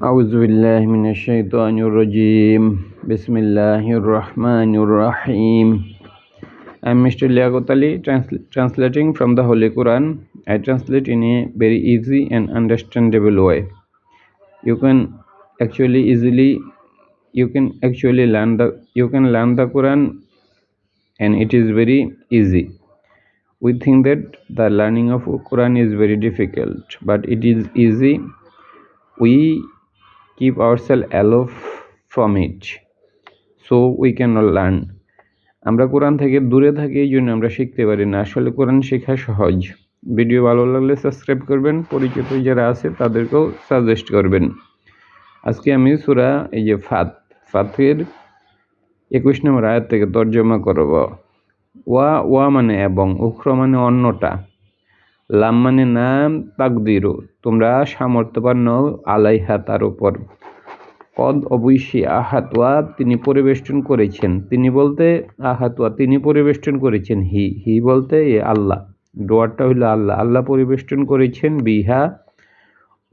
أعوذ بالله من الشيطان الرجيم بسم الله الرحمن الرحيم I'm Mr. Liaquat Ali transl- translating from the Holy Quran. I translate in a very easy and understandable way. You can actually easily you can actually learn the you can learn the Quran and it is very easy. We think that the learning of Quran is very difficult, but it is easy. We keep ourselves aloof from it so we cannot learn. আমরা কোরআন থেকে দূরে থাকি, এই জন্য আমরা শিখতে পারি না। আসলে কোরআন শেখা সহজ। ভিডিও ভালো লাগলে সাবস্ক্রাইব করবেন। পরিচিত যারা আছে, তাদেরকেও সাজেস্ট করবেন। আজকে আমি সুরা, এই যে ফাত, ফাতের একুশ নম্বর আয়াত থেকে তর্জমা করব। ওয়া ওয়া মানে এবং, উখ্র মানে অন্যটা। লাম মানে নাম তাকদিরু, তোমরা সামর্থ্যবান নও আলাইহা তার উপর। কদ অবশ্যই আহাতওয়া তিনি পরিবেষ্টন করেছেন। তিনি বলতে আহাতওয়া তিনি পরিবেষ্টন করেছেন। হি হি বলতে এ আল্লাহ। ডোয়ারটা হইল আল্লাহ। আল্লাহ পরিবেষ্টন করেছেন বিহা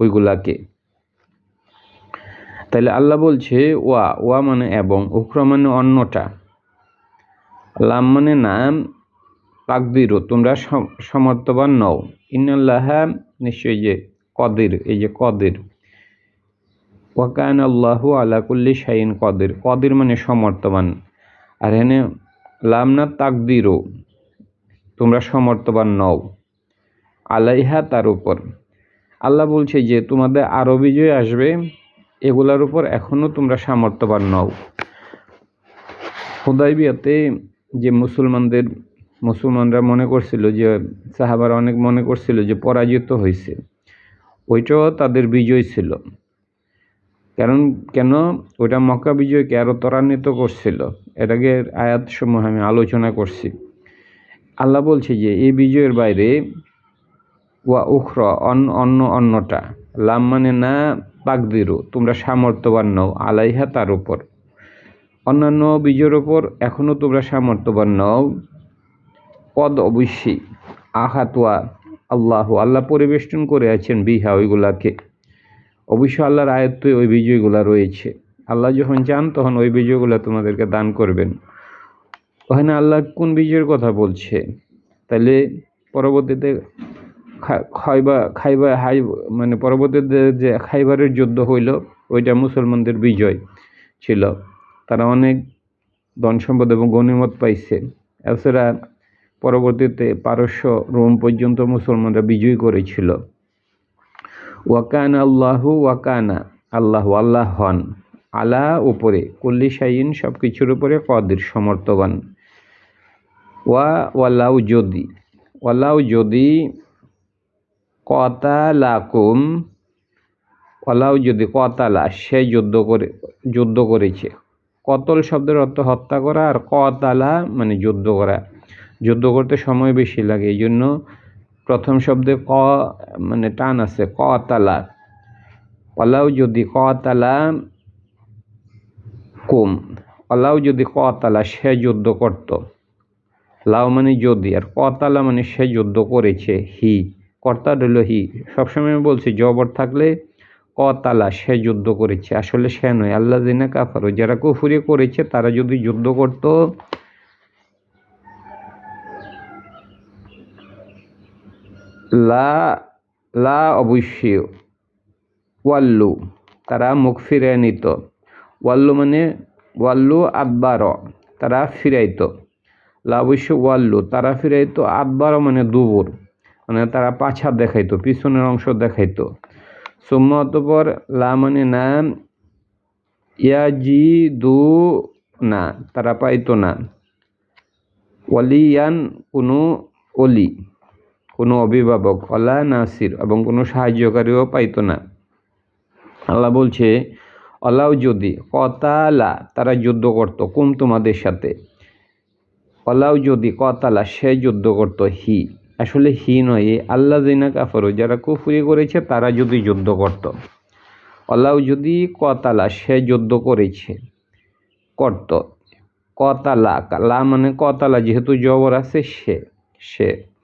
ওইগুলাকে। তাহলে আল্লাহ বলছে, ওয়া ওয়া মানে এবং, উখরা মানে অন্যটা। লাম মানে নাম তাকদিরও তোমরা সম- সমর্থবান নও। ইন্নাল্লাহা, নিশ্চয়ই যে কদির, এই যে কদির। ওয়াকান আল্লাহু আলা কুল্লি শাইন কদির। কদির মানে সমর্থবান। আর এখানে লাম না তাকদিরও তোমরা সমর্থবান নও। আলাইহা তার উপর। আল্লাহ বলছে যে, তোমাদের আরও বিজয় আসবে, এগুলার উপর এখনও তোমরা সামর্থ্যবান নও। হুদাইবিয়াতে যে মুসলমানদের মুসলমানরা মনে করছিল যে, সাহাবারা অনেক মনে করছিল যে পরাজিত হয়েছে ওইটাও তাদের বিজয় ছিল। কারণ কেন? ওইটা মক্কা বিজয়কে আরও ত্বরান্বিত করছিল। আগে আয়াতসমূহ আমি আলোচনা করছি। আল্লাহ বলছে যে, এই বিজয়ের বাইরে ওয়া উখর অন্য অন্য অন্যটা। লাম মানে না পাকদিরু তোমরা সামর্থ্যবান নও, আলাইহা তার উপর। অন্যান্য বিজয়ের ওপর এখনও তোমরা সামর্থ্যবান নও। পদ অবশ্যই। আহাতুয়া আল্লাহ। আল্লাহ পরিবেষ্টন করে আছেন বিহা ওইগুলাকে। অবশ্য আল্লাহর আয়ত্তে ওই বিজয়গুলা রয়েছে। আল্লাহ যখন চান তখন ওই বিজয়গুলা তোমাদেরকে দান করবেন। ওখানে আল্লাহ কোন বিজয়ের কথা বলছে? তাহলে পরবর্তীতে খাইবা খাইবা হাই মানে পরবর্তীতে যে খাইবারের যুদ্ধ হইল, ওইটা মুসলমানদের বিজয় ছিল। তারা অনেক ধন সম্পদ এবং গণিমত পাইছে। এছাড়া পরবর্তীতে পারস্য রোম পর্যন্ত মুসলমানরা বিজয় করেছিল। ওয়াকান আল্লাহু ওয়াকানা, আল্লাহ আল্লাহ হন। আলা উপরে, কুল্লি শাইন সব কিছুর উপরে কদির সমর্থবান। ওয়া ওয়ালাউ যদি ওয়ালাউ যদি কতালাকুম, ওয়ালাউ যদি কতালা, সে যুদ্ধ করে, যুদ্ধ করেছে। কতল শব্দের অর্থ হত্যা করা আর কতালা মানে যুদ্ধ করা। যুদ্ধ করতে সময় বেশি লাগে। এই জন্য প্রথম শব্দে ক মানে টান আছে ক তালা অলাউ যদি ক তালা কুম, অলাউ যদি ক তালা সে যুদ্ধ করত। লাও মানে যদি, আর কতালা মানে সে যুদ্ধ করেছে, হি। কর্তা রইল হি। সবসময় আমি বলছি, জবর থাকলে কতালা সে যুদ্ধ করেছে। আসলে সে নয় আল্লাহ জিনা কাফারো। যারা কুফুরি করেছে, তারা যদি যুদ্ধ করত লা লা অবশ্যই। ওয়াল্লু, তারা মুখ ফিরে নিত। ওয়াল্লু মানে ওয়াল্লু আদবার তারা ফিরাইতো। লা অবশ্য ওয়াল্লু, তারা ফিরাইত আদবার মানে দুবুর। মানে তারা পাছা দেখাইতো, পিছনের অংশ দেখাইতো। সুম্মা অতপর লা মানে না ইয়া জি দু না, তারা পাইতো না। ওয়ালিয়ান কোনো অলি। কোনো অভিভাবক অলা নাসির এবং কোনো সাহায্যকারীও পাইতো না। আল্লাহ বলছে অলাও যদি কতালা, তারা যুদ্ধ করত, কুম তোমাদের সাথে? অলাও যদি কতালা, সে যুদ্ধ করত, হি। আসলে হি নয় আল্লাহ জিনা কাফারু, যারা কুফুরি করেছে, তারা যদি যুদ্ধ করত। অলাও যদি কতালা, সে যুদ্ধ করেছে, করত। কতালা লা মানে কতালা, যেহেতু জবর আছে, সে সে।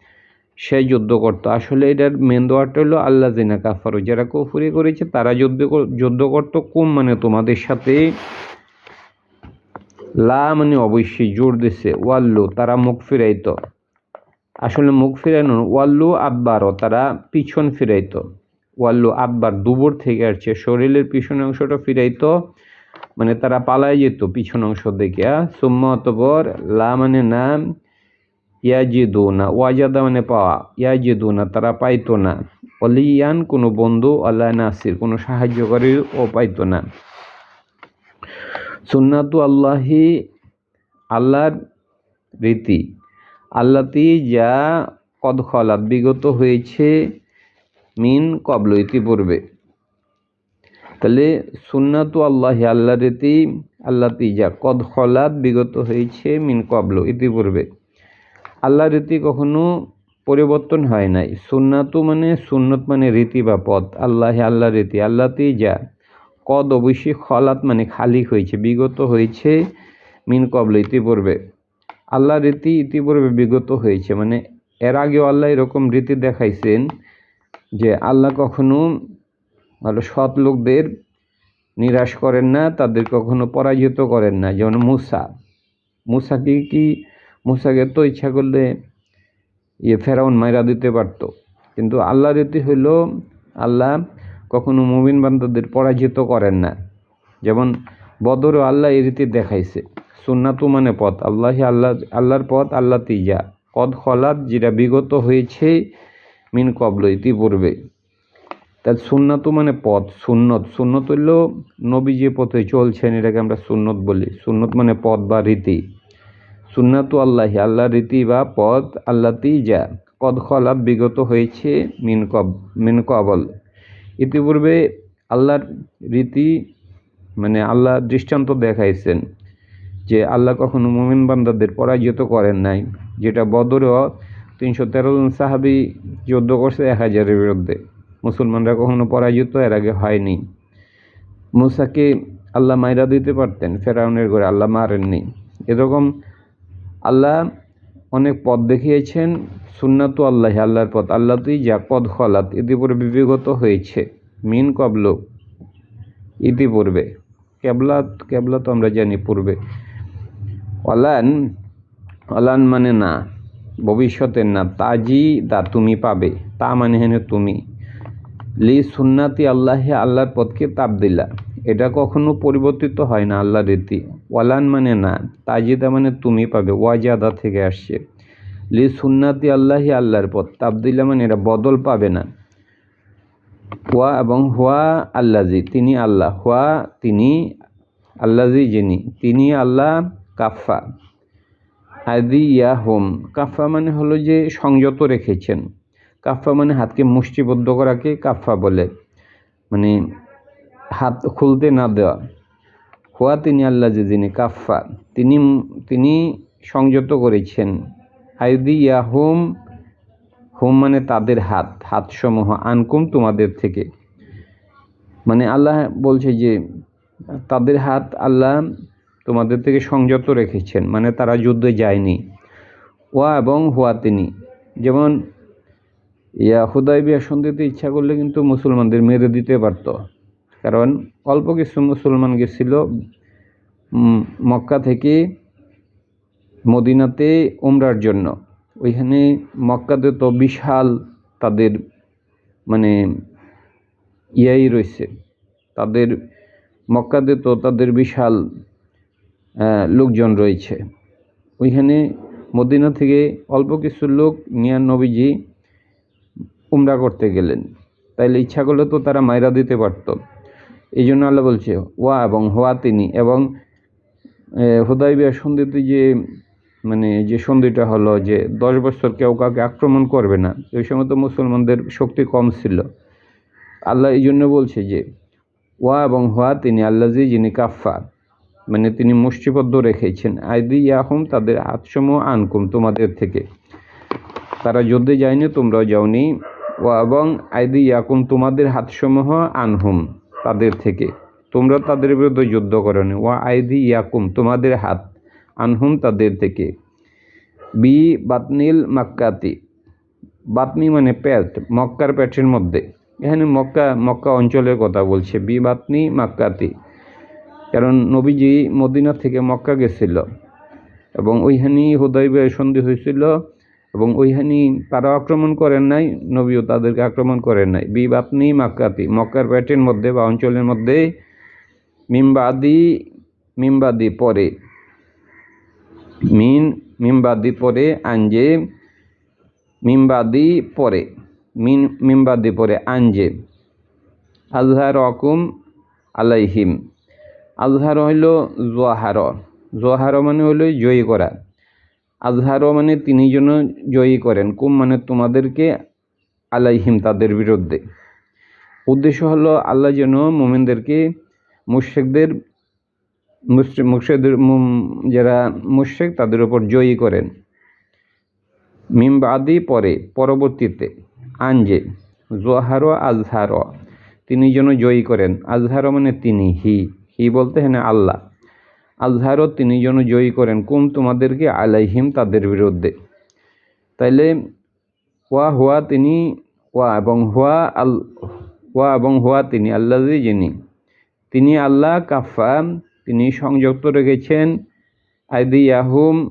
সে যুদ্ধ করতো। আসলে এটার মেন দোয়ারটা হলো আল্লাহ জিনা কাফারু, যারা কুফুরি করেছে তারা যুদ্ধ যুদ্ধ করতো কুম মানে তোমাদের সাথে লা মানে অবশ্যই জোর দিছে, ওয়াল্লু তারা মুখ ফিরাইতো। আসলে মুখ ফিরানো ওয়াল্লু আব্বারও তারা পিছন ফিরাইতো। ওয়াল্লু আব্বার দুবর থেকে আসছে, শরীরের পিছন অংশটা ফিরাইতো মানে তারা পালায় যেত পিছন অংশ দেখে সুম্মা লা মানে নাম ইয়াজিদু না ওয়াজাদা মানে পাওয়া ইয়াজিদু না তারা পাইতো না অলিয়ান কোনো বন্ধু আল্লাহ নাসির কোনো সাহায্যকারী ও পাইতো না সুন্নাতু আল্লাহি আল্লাহর রীতি আল্লাতি যা কদ খলাত বিগত হয়েছে মিন কবল ইতিপূর্বে তাহলে সুন্নাতু আল্লাহ আল্লাহ রীতি আল্লাতি যা কদ খলাত বিগত হয়েছে মিন কবল ইতিপূর্বে আল্লাহ রীতি কখনো পরিবর্তন হয় নাই। সুন্নাতু মানে সুন্নত মানে রীতি বা পথ। আল্লাহ আল্লাহ রীতি। আল্লাতি যা। কদ অবশ্যই খলাত মানে খালি হয়েছে। বিগত হয়েছে মিন কবল, ইতিপূর্বে। আল্লাহ রীতি ইতিপূর্বে বিগত হয়েছে। মানে এর আগেও আল্লাহ এরকম রীতি দেখাইছেন যে আল্লাহ কখনো ভালো সৎ লোকদের নিরাশ করেন না, তাদের কখনো পরাজিত করেন না। যেমন মুসা। মুসাকে কি মুসাকে তো ইচ্ছা করলে ইয়ে ফেরাউন মাইরা দিতে পারত। কিন্তু আল্লাহ রীতি হইল, আল্লাহ কখনো মুমিন বান্দাদের পরাজিত করেন না। যেমন বদরও আল্লাহ এই রীতি দেখাইছে সুন্নাতু মানে পথ, আল্লাহ আল্লাহ, আল্লাহর পথ আল্লাহ তিজা কদ খলাদ যেটা বিগত হয়েছে, মিন কবল, ইতিপূর্বে। তার সুন্নাতু মানে পথ, সুন্নত। সুন্নত হইল নবী যে পথে চলছেন, এটাকে আমরা সুন্নত বলি। সুন্নত মানে পথ বা রীতি। সুন্নাতু আল্লাহি আল্লাহ রীতি বা পদ আল্লাহ তিজা কদ খলাদ বিগত হয়েছে মিনকব মিনকবল ইতিপূর্বে আল্লাহর রীতি মানে আল্লাহ দৃষ্টান্ত দেখাইছেন যে আল্লাহ কখনো মুমিন বান্দাদের পরাজিত করেন নাই, যেটা বদরও তিনশো তেরো জন সাহাবি যুদ্ধ করছে এক হাজারের বিরুদ্ধে। মুসলমানরা কখনো পরাজিত এর আগে হয়নি। মুসাকে আল্লাহ মাইরা দিতে পারতেন, ফেরাউনের ঘরে আল্লাহ মারেননি। এরকম আল্লাহ অনেক পথ দেখিয়েছেন, সুন্নাতু আল্লাহ, আল্লাহর পথ। আল্লাহ তুই যা পদ খলাত, ইতিপূর্বে বিগত হয়েছে, মিন কবল, ইতিপূর্বে। কেবলা কেবলা তো আমরা জানি পূর্বে। অলান অলান মানে না, ভবিষ্যতের না তাজি দা তুমি পাবে, তা মানে হেন তুমি। লি সুন্নাতি আল্লাহে আল্লাহর পথকে তাপ দিলা এটা কখনো পরিবর্তিত হয় না আল্লাহর রীতি। ওয়ালান মানে না, তাজিদা মানে তুমি পাবে, ওয়াজাদা থেকে আসছে। লি সুন্নাতি আল্লাহি আল্লাহর পথ, তাবদিলা মানে এটা বদল পাবে না। হুয়া এবং হুয়া আল্লাজি তিনি আল্লাহ। হুয়া, তিনি আল্লাজি যিনি, তিনি আল্লাহ কাফা আদি ইয়া হোম কাফা মানে হলো যে সংযত রেখেছেন। কাফা মানে হাতকে মুষ্টিবদ্ধ করাকে কাফা বলে। মানে হাত খুলতে না দেওয়া। হুয়া তিনি আল্লাহ যে যিনি কাফা তিনি তিনি সংযত করেছেন। আইদি ইয়া হোম মানে তাদের হাত, হাতসমূহ আনকুম তোমাদের থেকে। মানে আল্লাহ বলছে যে, তাদের হাত আল্লাহ তোমাদের থেকে সংযত রেখেছেন মানে তারা যুদ্ধে যায়নি। ওয়া এবং হুয়া তিনি যেমন ইয়া হুদাই বিয়া সন্ধিতে ইচ্ছা করলে কিন্তু মুসলমানদের মেরে দিতে পারত। কারণ অল্প কিছু মুসলমান গেছিল মক্কা থেকে মদিনাতে উমরার জন্য। ওইখানে মক্কাতে তো বিশাল তাদের মানে ইয়াই রয়েছে। তাদের, মক্কাতে তো তাদের বিশাল লোকজন রয়েছে। ওইখানে মদিনা থেকে অল্প কিছু লোক নিয়ার নবীজি উমরা করতে গেলেন। তাইলে ইচ্ছা করলে তো তারা মায়রা দিতে পারত। এই জন্য আল্লাহ বলছে, ওয়া এবং হোয়া তিনি। এবং হুদাইবিয়া সন্ধিতে যে মানে যে সন্ধিটা হলো যে দশ বছর কেউ কাউকে আক্রমণ করবে না, ওই সময় তো মুসলমানদের শক্তি কম ছিল। আল্লাহ এই জন্য বলছে যে, ওয়া এবং হোয়া তিনি আল্লাজি যিনি কাফা মানে তিনি মুষ্টিবদ্ধ রেখেছেন। আইদি ইয়াহুম তাদের হাতসমূহ আনকুম তোমাদের থেকে। তারা যুদ্ধে যায়নি, তোমরাও যাওনি। ও এবং আইদি ইয়াকুম তোমাদের হাতসমূহ আনহুম। তাদের থেকে। তোমরা তাদের বিরুদ্ধে যুদ্ধ করনি। ওয়া আইদি ইয়াকুম, তোমাদের হাত আনহুম তাদের থেকে। বি বাতনিল মাক্কাতি। বাতনি মানে প্যাট মক্কার প্যাটের মধ্যে। এখানে মক্কা মক্কা অঞ্চলের কথা বলছে। বি বাতনি মাক্কাতি। কারণ নবীজি মদিনা থেকে মক্কা গেছিল এবং ওইখানেই হুদয়বে সন্ধি হয়েছিল। এবং ওইখানে তারা আক্রমণ করেন নাই, নবীও তাদেরকে আক্রমণ করেন নাই। বি বাতনি মাক্কাতি, মক্কার পেটের মধ্যে বা অঞ্চলের মধ্যে মিমবাদি মিমবাদি পরে, মিন, মিমবাদি পরে, আঞ্জে, মিমবাদি পরে, মিন, মিমবাদি পরে, আঞ্জে। আজহার অকুম আলাইহিম। আজহার হইল জোয়াহার। জোয়াহার মানে হইল জয়ী করা। আজহার মানে তিনি যেন জয়ী করেন। কুম মানে তোমাদেরকে আলাইহিম তাদের বিরুদ্ধে। উদ্দেশ্য হলো আল্লাহ যেন মোমেনদেরকে মুশেকদের মুর্শেদের যারা মুশেক তাদের উপর জয়ী করেন। মিমবাদি পরে, পরবর্তীতে আঞ্জে জোহারো আজহার তিনি যেন জয়ী করেন। আজহার মানে তিনি, হি। হি বলতে হেন আল্লাহ। আজহারও তিনি যেন জয়ী করেন। কুম তোমাদেরকে আলাইহিম তাদের বিরুদ্ধে। তাইলে ওয়া হুয়া তিনি ওয়া এবং হুয়া আল, ওয়া এবং হুয়া তিনি আল্লাহি যিনি। তিনি আল্লাহ কাফা, তিনি সংযুক্ত রেখেছেন। আইদি ইয়াহুম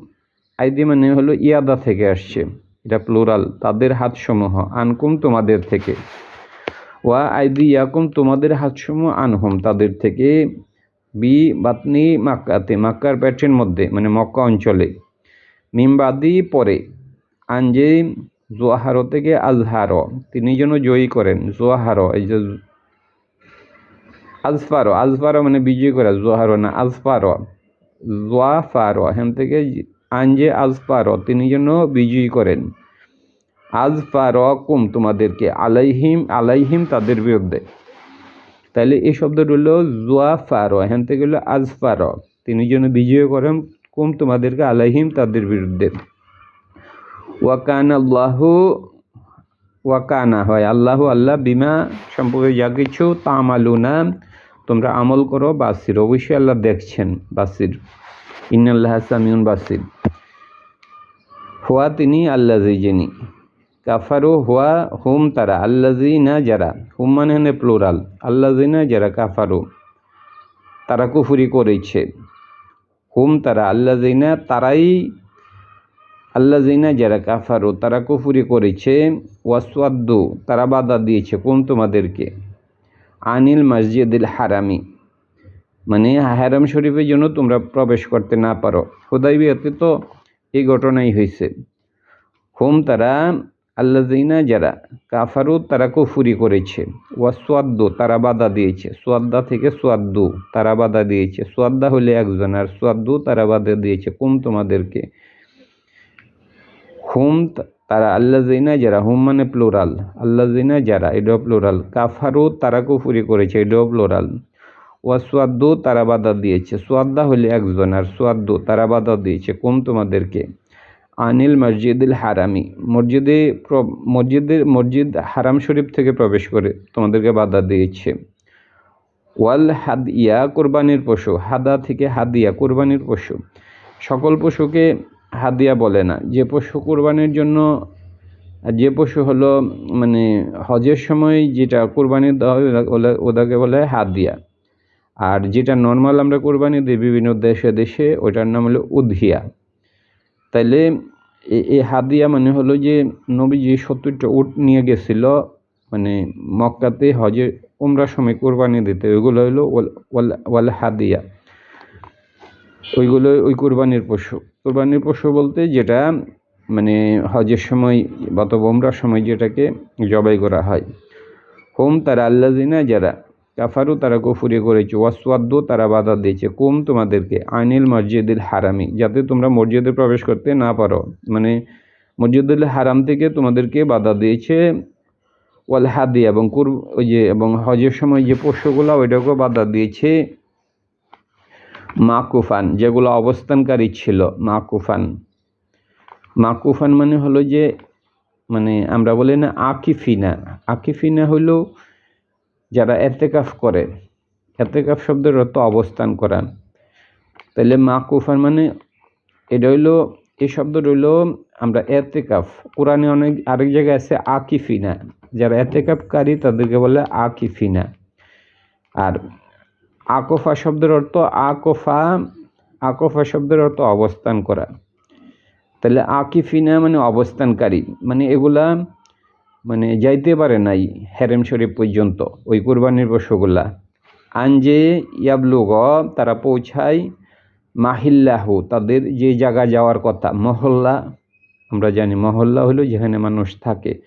আইদি মানে হলো ইয়াদা থেকে আসছে। এটা প্লোরাল, তাদের হাতসমূহ, আনকুম তোমাদের থেকে। ওয়া আইদি ইয়াকুম তোমাদের হাতসমূহ আনহুম, তাদের থেকে বি বাতনি মাক্কাতে, মাক্কার প্যাটের মধ্যে মানে মক্কা অঞ্চলে। মিমবাদি পরে আঞ্জে জোয়াহারো থেকে আজহারো, তিনি যেন জয়ী করেন, জোয়াহারো, এই যে আজফারো আজফারো মানে বিজয় করা জোহারো না, আজফারো, জোয়াফারো, এখান থেকে আঞ্জে আজফারো, তিনি যেন বিজয়ী করেন। আজফারো কুম তোমাদেরকে, আলাইহিম আলাইহিম তাদের বিরুদ্ধে। তাহলে এই শব্দটা হলো জোয়াফারো, এখান থেকে হলো আজফারো। তিনি যেন বিজয় করেন কুম তোমাদেরকে আলাইহিম তাদের বিরুদ্ধে। ওয়াকান আল্লাহু ওয়াকানা হয় আল্লাহ আল্লাহ বিমা সম্পর্কে যা কিছু তামালুনা, তোমরা আমল করো বাসির। অবশ্যই আল্লাহ দেখছেন বাসির। ইন্নাল্লাহ সামিউন বাসির। হুয়া তিনি আল্লাজি যিনি। কাফারু হুয়া হুম তারা আল্লাজি না যারা, হুম মানে হনে প্লোরাল আল্লাজি না যারা কাফারু, তারা কুফুরি করেছে। হুম তারা আল্লাজি না তারাই আল্লাহ জিনা যারা কাফারু, তারা কুফুরি করেছে। ওয়াসওয়াদ্দু, তারা বাধা দিয়েছে কোন তোমাদেরকে? আনিল মসজিদুল হারামি মানে হারাম শরীফের জন্য তোমরা প্রবেশ করতে না পারো। হুদাইবিয়াতে তো এই ঘটনাই হয়েছে। হোম তারা আল্লাহ জিনা যারা কাফারু তারা কুফুরি করেছে। ওয়াসওয়াদ্দু তারা বাধা দিয়েছে। সোয়াদ্দা থেকে সোয়াদ্দু, তারা বাধা দিয়েছে। সোয়াদ্দা হলে একজন, আর সোয়াদ্দু তারা বাধা দিয়েছে। কুম তোমাদেরকে? হুম তারা আল্লাহ জিনা যারা, হুম মানে প্লোরাল। আল্লাহ জিনা যারা, এটাও প্লোরাল। কাফারু তারা কুফুরি করেছে, এটাও প্লোরাল। ওয়া সোয়াদ্দু তারা বাধা দিয়েছে। সোয়াদ্দা হলে একজন, আর সোয়াদ্দু তারা বাধা দিয়েছে। কোন তোমাদেরকে? আনিল মসজিদুল হারামি। মসজিদে মসজিদের মসজিদ হারাম শরীফ থেকে প্রবেশ করে তোমাদেরকে বাধা দিয়েছে। ওয়াল হাদ ইয়া কোরবানির পশু, হাদা থেকে হাদিয়া কোরবানির পশু। সকল পশুকে হাদিয়া বলে না। যে পশু কোরবানির জন্য, যে পশু হলো মানে হজের সময় যেটা কোরবানি দেওয়া ওটাকে বলে হাদিয়া। আর যেটা নর্মাল আমরা কোরবানি দিই বিভিন্ন দেশে দেশে, ওটার নাম হলো উদ্হিয়া তাইলে এই হাদিয়া মানে হলো যে নবী যে সত্তরটা উট নিয়ে গেছিল মানে মক্কাতে হজে উমরার সময় কোরবানি দিতে। ওইগুলো হলো ওয়াল হাদিয়া। ওইগুলো ওই কোরবানির পশু। কোরবানির পশু বলতে যেটা মানে হজের সময় বা তো বোমরার সময় যেটাকে জবাই করা হয়। হোম তারা আল্লাজিনা যারা কাফারু তারা কুফুরি করেছে, ওয়াসওয়াদ্দু তারা বাধা দিয়েছে। কুম তোমাদেরকে? আনিল মসজিদুল হারামি। যাতে তোমরা মসজিদে প্রবেশ করতে না পারো। মানে মসজিদুল হারাম থেকে তোমাদেরকে বাধা দিয়েছে ওয়াল হাদি এবং কুর ওই যে এবং হজের সময় যে পশুগুলো ওইটাকেও বাধা দিয়েছে মাকুফান, যেগুলো অবস্থানকারী ছিল, মাকুফান। মাকুফান মানে হলো যে মানে আমরা বলি না আকিফিনা। আকিফিনা হলো যারা এতেকাফ করে, এতেকাফ শব্দের অর্থ অবস্থান করা। তাহলে মাকুফান মানে এটা হইল, এই শব্দ রইল আমরা এতেকাফ। কোরআনে অনেক, আরেক জায়গায় আছে আকিফিনা। যারা এতেকাফকারী তাদেরকে বলে আকিফিনা। আর আকফা শব্দের অর্থ আকফা আকফা শব্দের অর্থ অবস্থান করা। তাহলে আকিফিনা মানে অবস্থানকারী। মানে এগুলা মানে যাইতে পারে নাই হেরেম শরীফ পর্যন্ত, ওই কোরবানির পশুগুলা। আঞ্জে ইয়াবলুগ, তারা পৌঁছায় মাহিল্লাহু, তাদের যে জায়গা যাওয়ার কথা, মহল্লা। আমরা জানি মহল্লা হলো যেখানে মানুষ থাকে।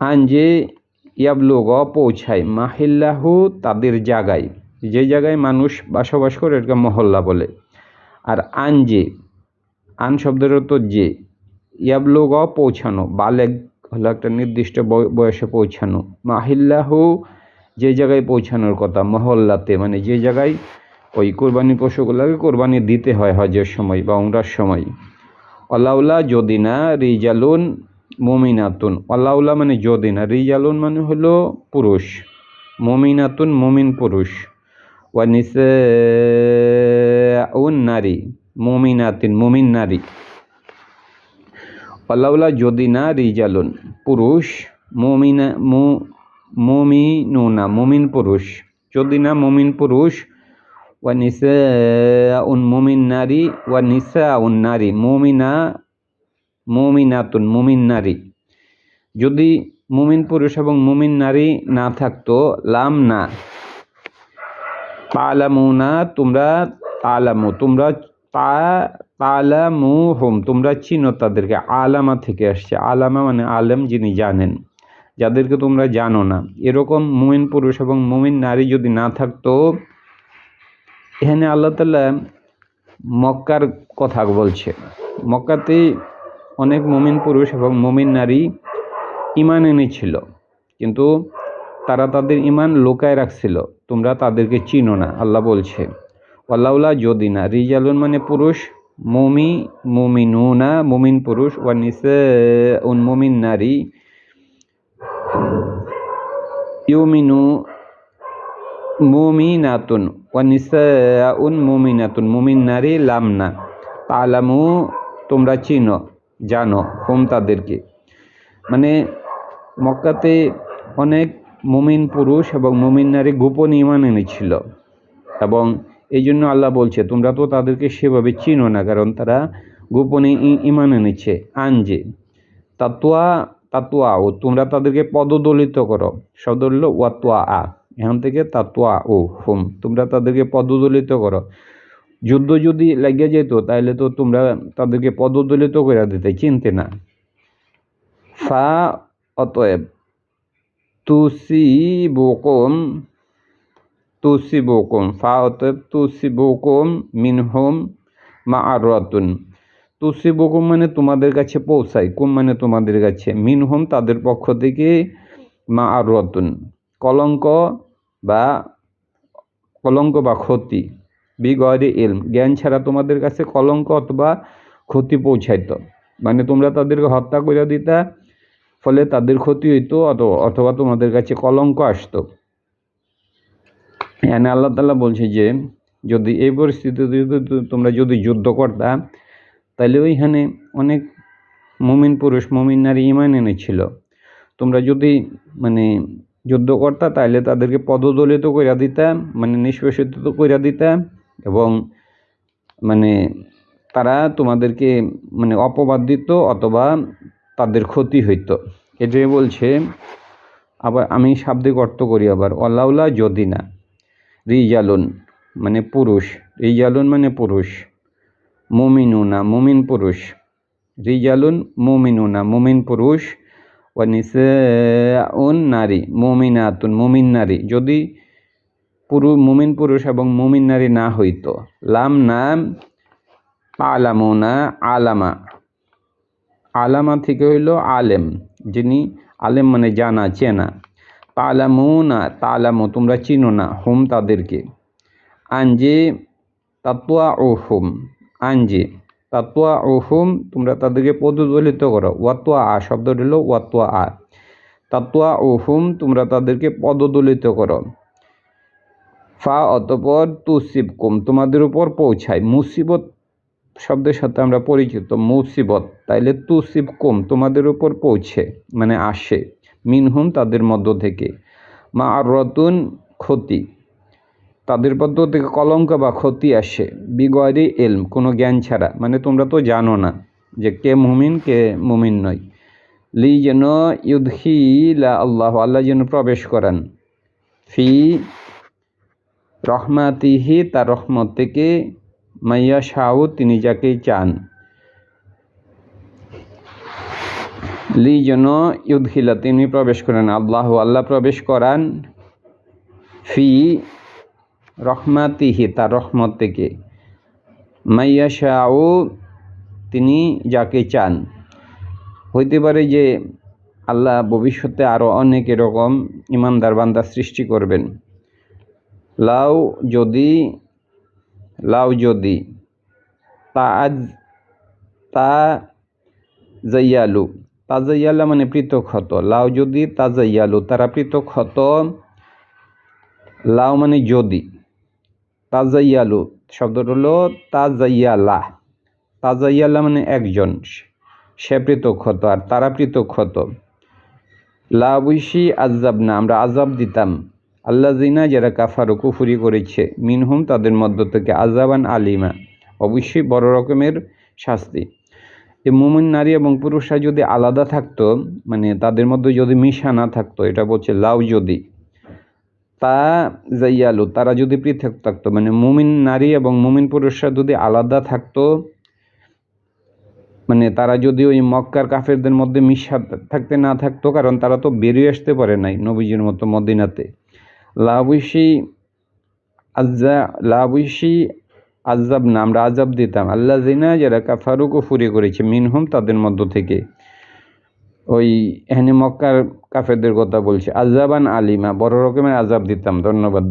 আঞ্জে ইয়াবলুগ পৌঁছায় মাহিল্লাহু তাদের জায়গায়। যে জায়গায় মানুষ বসবাস করে, এটাকে মহল্লা বলে। আর আনজে, আন শব্দের তো যে, ইয়াবলুগ পৌঁছানো, বালেগ হলো একটা নির্দিষ্ট বয়সে পৌঁছানো। মাহিল্লাহু যে জায়গায় পৌঁছানোর কথা, মহল্লাতে মানে যে জায়গায় ওই কোরবানি পশুগুলোকে কোরবানি দিতে হয় হজের সময় বা উমরার সময়। অলাউলা যদি না রিজালুন মমিনাতুন। অলাউলা মানে যদি না রিজালুন মানে হলো পুরুষ। মমিনাতুন, মমিন পুরুষ। ওয়ানিসে নারী, মমিনাতিন, মমিন নারী। অলাউলা যদি না রিজালুন, পুরুষ মমিনা মমিনুনা, মমিন পুরুষ। যদি না মমিন পুরুষ, ওয়া নিসা উন মুমিন নারী, ওয়া নিসা উন নারী, মুমিনা, মুমিনাতুন, মুমিন নারী। যদি মুমিন পুরুষ এবং মুমিন নারী না থাকতো, লাম না। তালামুনা, তোমরা তালামু, তোমরা তা তালামু হোম তোমরা চিনো তাদেরকে। আলামা থেকে আসছে। আলামা মানে আলেম যিনি জানেন। যাদেরকে তোমরা জানো না। এরকম মুমিন পুরুষ এবং মুমিন নারী যদি না থাকতো, এখানে আল্লাহ তালা মক্কার কথা বলছে। মক্কাতে অনেক মমিন পুরুষ এবং মুমিন নারী ইমান এনেছিল। কিন্তু তারা তাদের ইমান লোকায় রাখছিল। তোমরা তাদেরকে চিনো না। আল্লাহ বলছে আল্লাউলা যদি না। রিজালুন মানে পুরুষ মমি, মুমিনুনা, মুমিন পুরুষ, ওয়া নিসে উন মুমিন নারী। ইউমিনু, মুমিনাতুন, ওয়া নিসাউন, মুমিনাতুন, মুমিন নারী, লামনা। তালামু, তোমরা চিনো, জানো, হোম তাদেরকে। মানে মক্কাতে অনেক মুমিন পুরুষ এবং মুমিন নারী গোপন ইমান এনেছিল। এবং এই জন্য আল্লাহ বলছে, তোমরা তো তাদেরকে সেভাবে চিনো না, কারণ তারা গোপনে ইমান এনেছে। আনজে, তাতুয়া তাতুয়া, ও তোমরা তাদেরকে পদদলিত করো। শব্দ হলো ওয়াতুয়া, আ, এখান থেকে তাতুয়া, ও, হুম, তোমরা তাদেরকে পদদলিত করো। যুদ্ধ যদি লাগিয়ে যেত তাহলে তো তোমরা তাদেরকে পদদলিত করে দিতে, চিনতে না। ফা, অতএব তুসি বোকম তুসি বোকম ফা অতএব তুসি বোকম মিনহোম মা আর রতুন তুসি মানে তোমাদের কাছে পৌঁছায়, কুম মানে তোমাদের কাছে, মিনহোম তাদের পক্ষ থেকে মা আর কলঙ্ক বা কলঙ্ক বা ক্ষতি বিগয়রে এলম। জ্ঞান ছাড়া তোমাদের কাছে কলঙ্ক অথবা ক্ষতি পৌঁছাইত। মানে তোমরা তাদেরকে হত্যা করে দিতা, ফলে তাদের ক্ষতি হইতো অথবা তোমাদের কাছে কলঙ্ক আসতো। এখানে আল্লাহ তালা বলছে যে, যদি এই পরিস্থিতিতে তোমরা যদি যুদ্ধ করতা তাহলে ওইখানে অনেক মুমিন পুরুষ, মুমিন নারী ইমান এনেছিল। তোমরা যদি মানে যুদ্ধ করতা তাহলে তাদেরকে পদদলিত কইরা দিতা মানে নিষ্পেষিত কইরা দিতা এবং মানে তারা তোমাদেরকে মানে অপবাদ দিত অথবা তাদের ক্ষতি হইতো। এটাই বলছে, আবার আমি শাব্দিক অর্থ করি আবার অল্লাউলা যদি না। রিজালুন মানে পুরুষ। রিজালুন মানে পুরুষ। মুমিনুনা, মুমিন পুরুষ। রিজালুন মুমিনুনা, মুমিন পুরুষ। ওয়ানিসুন নারী, মুমিনাতুন, মুমিন নারী। যদি পুরু, মুমিন পুরুষ এবং মুমিন নারী না হইতো। লাম নাম আলামুনা আলামা। আলামা থেকে হইল আলেম, যিনি আলেম মানে জানা, চেনা। তালামুনা, তালামু, তোমরা চিনো না, হোম তাদেরকে। আঞ্জে তাতুয়া ও হুম আঞ্জে তাতুয়া ও হুম তোমরা তাদেরকে পদদলিত করো। ওয়াতুয়া আ শব্দ হলো ওয়াতুয়া। আ তাতুয়া ও হুম তোমরা তাদেরকে পদদলিত করো। ফা, অতপর তুসিব কুম তোমাদের উপর পৌঁছায়। মুসিবত শব্দের সাথে আমরা পরিচিত। মুসিবত, তাইলে তুসিব কম তোমাদের উপর পৌঁছে মানে আসে। মিনহুম তাদের মধ্য থেকে। মা আর রতুন ক্ষতি। তাদের মধ্য থেকে কলঙ্ক বা ক্ষতি আসে। বিগয়রি এলম কোনো জ্ঞান ছাড়া। মানে তোমরা তো জানো না যে কে মুমিন কে মুমিন নয়। লি যেন ইউদ্হিলা আল্লাহ আল্লাহ যেন প্রবেশ করান। ফি রহমাতিহি, তার রহমত থেকে মাইয়া শাহ তিনি যাকে চান। লি যেন ইউদ্হিলা তিনি প্রবেশ করেন। আল্লাহ আল্লাহ প্রবেশ করান ফি রহমাতিহি, তার রহমত থেকে। মাইয়া শাহ তিনি যাকে চান। হইতে পারে যে আল্লাহ ভবিষ্যতে আরও অনেক এরকম ইমানদার বান্দা সৃষ্টি করবেন। লাউ যদি লাউ যদি তা আজ তা জাইয়ালু তাজাইয়ালা মানে পৃথক হতো। লাউ যদি তাজাইয়ালু তারা পৃথক হতো। লাউ মানে যদি। তাজাইয়ালু শব্দটা হলো তাজাইয়ালা তাজাইয়ালা মানে একজন, সে পৃথক হতো আর তারা পৃথক হতো। লাবৈশি আজাব না, আমরা আজাব দিতাম। আল্লাহ জিনা যারা কাফারো কুফুরি করেছে, মিনহুম তাদের মধ্য থেকে আজাবান আলিমা। অবশ্যই বড় রকমের শাস্তি। এই মুমিন নারী এবং পুরুষরা যদি আলাদা থাকতো মানে তাদের মধ্যে যদি মিশা না থাকতো, এটা বলছে লাউ যদি, তা জাইয়ালু তারা যদি পৃথক থাকতো মানে মুমিন নারী এবং মুমিন পুরুষরা যদি আলাদা থাকতো মানে তারা যদি ওই মক্কার কাফেরদের মধ্যে মিশা থাকতে না থাকতো, কারণ তারা তো বেরিয়ে আসতে পারে নাই নবীজির মতো মদিনাতে। লাবুইশি আজ্জা লাবুইশি আজাব না আমরা আজাব দিতাম। আল্লাহ জিনা যারা কাফারু কুফুরি করেছে, মিনহুম তাদের মধ্য থেকে। ওই এখানে মক্কার কাফেরদের কথা বলছে। আজাবান আলিমা, বড় রকমের আজাব দিতাম, ধন্যবাদ।